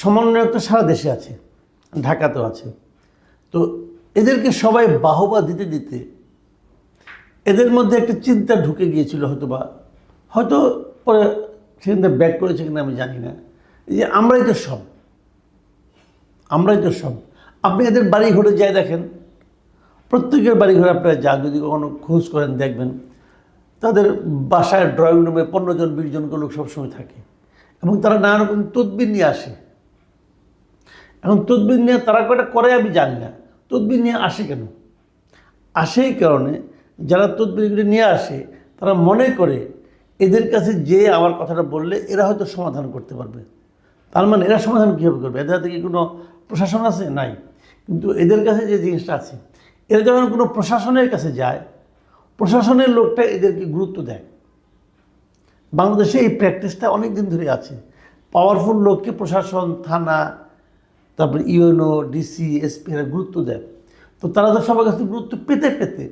সমন্বয়ক তো সারা দেশে আছে, ঢাকাতেও আছে। তো এদেরকে সবাই বাহবা দিতে দিতে এদের মধ্যে একটা চিন্তা ঢুকে গিয়েছিল হয়তো বা হয়তো পরে সেখান ব্যাক করেছে কিনা আমি জানি না। যে আমরাই তো সব, আমরাই তো সব। আপনি এদের বাড়ি ঘরে যাই দেখেন, প্রত্যেকের বাড়ি ঘরে আপনারা যা যদি কখনো খোঁজ করেন দেখবেন, তাদের বাসায় ড্রয়িং রুমে পনেরো জন, বিশ জন করে লোক সবসময় থাকে। এবং তারা নানা রকম তদবির নিয়ে আসে। এখন তদবির নিয়ে তারা কয়টা করে আমি জানি না। তদবির নিয়ে আসে কেন? আসে এই কারণে যারা তদবিরগুলি নিয়ে আসে, তারা মনে করে এদের কাছে যে আমার কথাটা বললে এরা হয়তো সমাধান করতে পারবে। তার মানে এরা সমাধান কীভাবে করবে? এদের হাতে কি কোনো প্রশাসন আছে? নাই। কিন্তু এদের কাছে যে জিনিসটা আছে, এরা যখন কোনো প্রশাসনের কাছে যায়, প্রশাসনের লোকটা এদেরকে গুরুত্ব দেয়। বাংলাদেশে এই প্র্যাকটিসটা অনেক দিন ধরে আছে। পাওয়ারফুল লোককে প্রশাসন, থানা, তারপরে ইউএনও ডিসি এসপি এরা গুরুত্ব দেয়। তো তারা তো সবার কাছে গুরুত্ব পেতে পেতে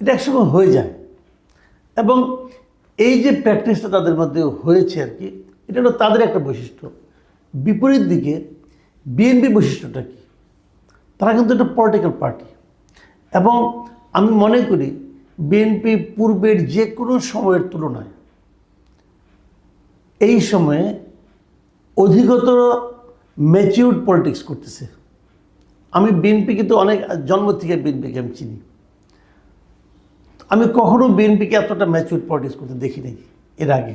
এটা একসময় হয়ে যায়। এবং এই যে প্র্যাকটিসটা তাদের মধ্যে হয়েছে আর কি, এটা হলো তাদের একটা বৈশিষ্ট্য। বিপরীত দিকে বিএনপি বৈশিষ্ট্যটা কি? তারা কিন্তু একটা পলিটিক্যাল পার্টি এবং আমি মনে করি বিএনপি পূর্বের যে কোনো সময়ের তুলনায় এই সময়ে অধিকতর ম্যাচিউর্ড পলিটিক্স করতেছে। আমি বিএনপিকে তো অনেক জন্ম থেকে বিএনপিকে আমি চিনি। আমি কখনো বিএনপিকে এতটা ম্যাচিউর পলিটিক্স করতে দেখি নাই এর আগে।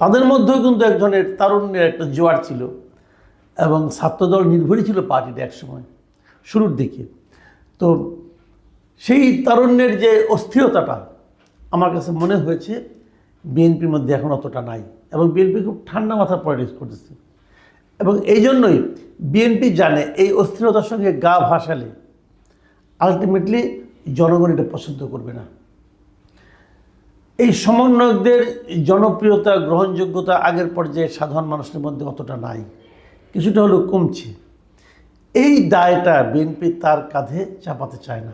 তাদের মধ্যেও কিন্তু এক ধরনের তারুণ্যের একটা জোয়ার ছিল এবং ছাত্রদল নির্ভরই ছিল পার্টিটা একসময় শুরুর দিকে। তো সেই তারুণ্যের যে অস্থিরতাটা আমার কাছে মনে হয়েছে বিএনপির মধ্যে এখন অতটা নাই এবং বিএনপি খুব ঠান্ডা মাথা পলিটিক্স করতেছে। এবং এই জন্যই বিএনপি জানে এই অস্থিরতার সঙ্গে গা ভাসালে আলটিমেটলি জনগণ এটা পছন্দ করবে না। এই সমন্বয়কদের জনপ্রিয়তা, গ্রহণযোগ্যতা আগের পর্যায়ে সাধারণ মানুষের মধ্যে অতটা নাই। কিছুটা হলেও কমছে। এই দায়টা বিএনপি তার কাঁধে চাপাতে চায় না।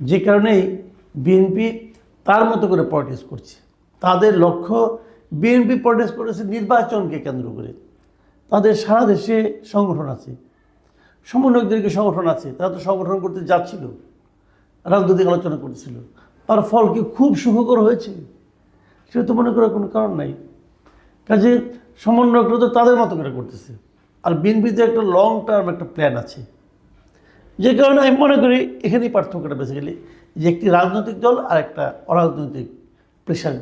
যে কারণেই বিএনপি তার মতো করে পলিটিক্স করছে। তাদের লক্ষ্য বিএনপি পলিটিক্স করেছে নির্বাচনকে কেন্দ্র করে। তাদের সারা দেশে সংগঠন আছে। সমন্বয়কদেরকে সংগঠন আছে। তারা তো সংগঠন করতে যাচ্ছিল, রাজনৈতিক আলোচনা করতেছিল তার ফল কি খুব সুখকর হয়েছে, সেটা তো মনে করার কোনো কারণ নাই। কাজে সমন্বয়করা তো তাদের মতো করে করতেছে। আর বিএনপিতে একটা লং টার্ম একটা প্ল্যান আছে। যে কারণে আমি মনে করি এখানেই পার্থক্যটা বেসিক্যালি যে একটি রাজনৈতিক দল আর একটা অরাজনৈতিক প্রেশার